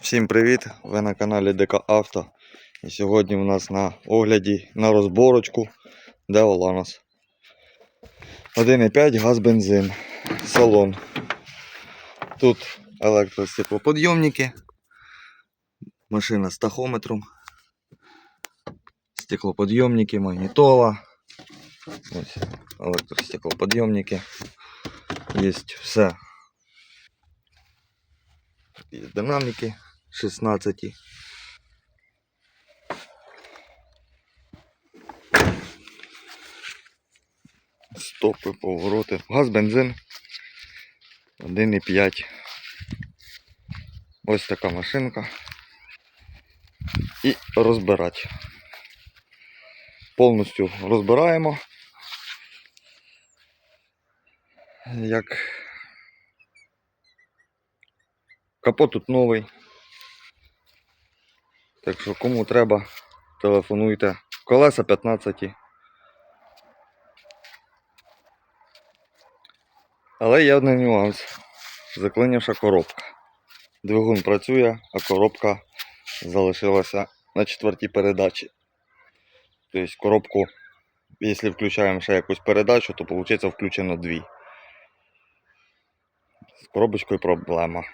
Всім привіт! Ви на каналі ДК Авто. І сьогодні у нас на огляді на розборочку де Оланос. 1,5 газ бензин. Салон. Тут електростеклоподйомники. Машина з тахометром. Стеклоподйомники, магнітола. Ось електростеклоподйомники. Є все. Динаміки 16. Стопи, повороти. Газ, бензин. 1,5. Ось така машинка. І розбирати. Повністю розбираємо. Як Капот тут новий. Так що кому треба, телефонуйте. Колеса 15. Але є один нюанс. Заклинівша коробка. Двигун працює, а коробка залишилася на четвертій передачі. Тобто коробку, якщо включаємо ще якусь передачу, то виходить включено дві. З коробочкою проблема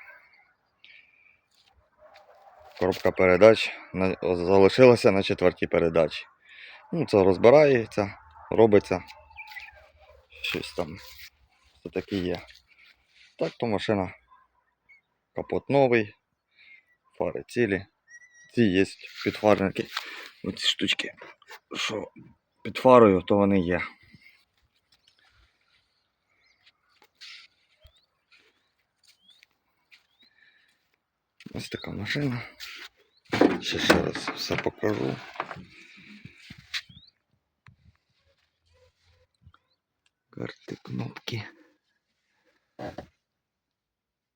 коробка передач залишилася на четвертій передачі. Ну, це розбирається, робиться. Щось там. Це таке є. Так, то машина. Капот новий, фари цілі. Ці є підфарники. Оці штучки, що під фарою, то вони є. Ось така машина. Ще ще раз все покажу. Карти, кнопки.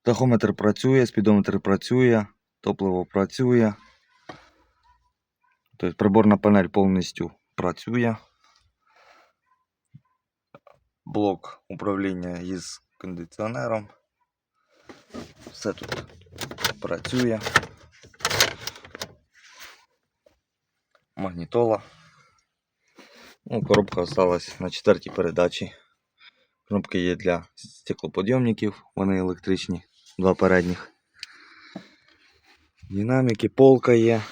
Тахометр працює, спідометр працює, топливо працює. Тобто приборна панель повністю працює. Блок управління із кондиціонером. Все тут працює. Магнітола. Ну, коробка осталась на четвертій передачі. Кнопки є для стеклоподйомників, вони електричні, два передніх. Динаміки, полка є.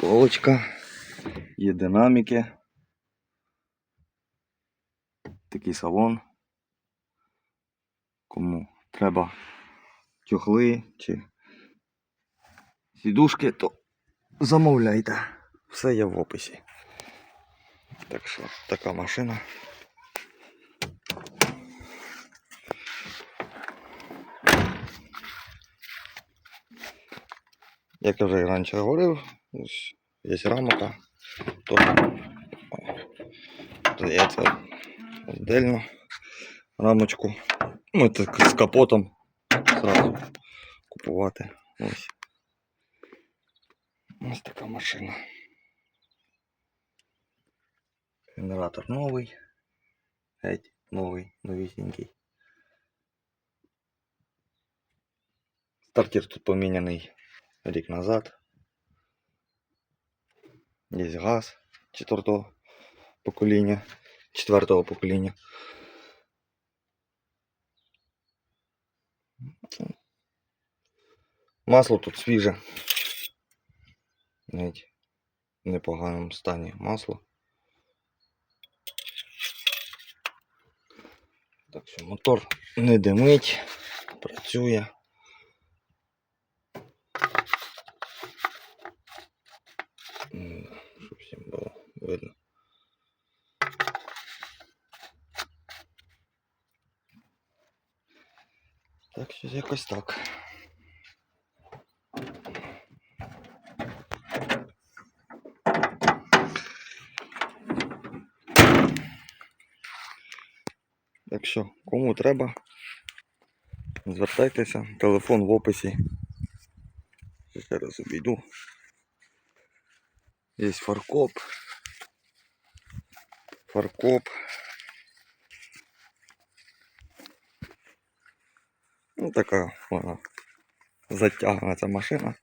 Полочка. Є динаміки. Такий салон. Кому треба тюхли чи сідушки, то замовляйте. Все є в описі. Так що така машина. Як я вже раніше говорив, ось є рамка, то здається віддельно рамочку. Ну, так з капотом зразу купувати. Ось. Ось така машина. Генератор новий. Геть новий, новісінький. Стартер тут поміняний рік назад. Є газ четвертого покоління. Четвертого покоління. Масло тут свіже. Навіть в непоганому стані масло. Так що мотор не димить, працює. Щоб всім було видно. Так що якось так. Так що, кому треба, звертайтеся, телефон в описі. Ще раз обійду. Є фаркоп. Фаркоп. Ну така вона затягнена ця машина.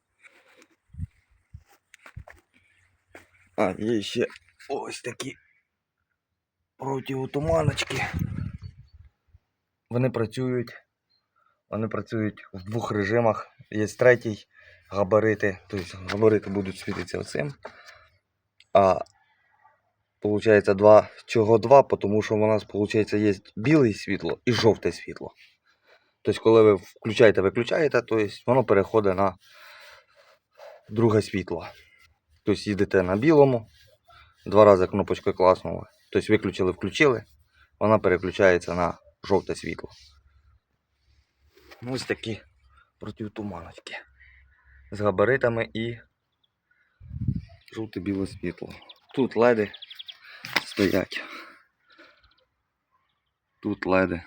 А, є ще ось такі протиотуманочки. Вони працюють. Вони працюють в двох режимах. Є третій габарити. Тобто габарити будуть світитися оцим. А Получається два. Чого два? Тому що у нас виходить, є біле світло і жовте світло. Тобто, коли ви включаєте, виключаєте, то воно переходить на друге світло. Тобто їдете на білому, два рази кнопочкою класнули. Тобто виключили, включили, вона переключається на жовте світло. Ось такі протитуманочки. З габаритами і жовте-біле світло. Тут леди стоять. Тут леди.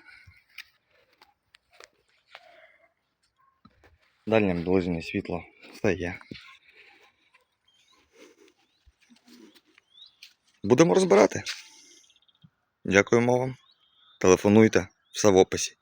Дальнє ближнє світло все є. Будемо розбирати. Дякуємо вам. Телефонуйте, в описі.